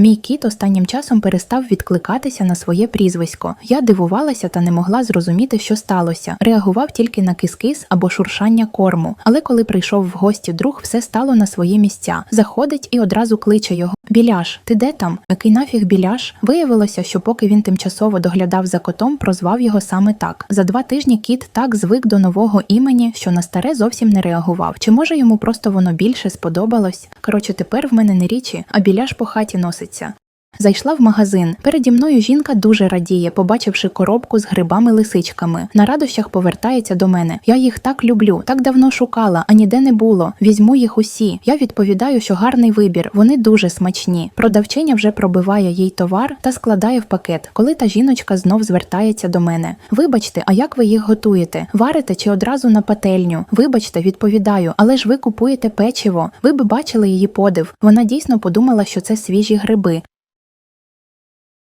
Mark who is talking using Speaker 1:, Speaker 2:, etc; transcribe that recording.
Speaker 1: Мій кіт останнім часом перестав відкликатися на своє прізвисько. Я дивувалася та не могла зрозуміти, що сталося. Реагував тільки на кис-кис або шуршання корму. Але коли прийшов в гості друг, все стало на свої місця. Заходить і одразу кличе його: Біляш, ти де там? Який нафіг біляш? Виявилося, що поки він тимчасово доглядав за котом, прозвав його саме так. За два тижні кіт так звик до нового імені, що на старе зовсім не реагував. Чи може йому просто воно більше сподобалось? Коротше, тепер в мене не річі, а біляш по хаті носиться. Зайшла в магазин. Переді мною жінка дуже радіє, побачивши коробку з грибами-лисичками. На радощах повертається до мене. Я їх так люблю, так давно шукала, а ніде не було. Візьму їх усі. Я відповідаю, що гарний вибір, вони дуже смачні. Продавчиня вже пробиває їй товар та складає в пакет, коли та жіночка знов звертається до мене. Вибачте, а як ви їх готуєте? Варите чи одразу на пательню? Вибачте, відповідаю, але ж ви купуєте печиво. Ви би бачили її подив. Вона дійсно подумала, що це свіжі гриби.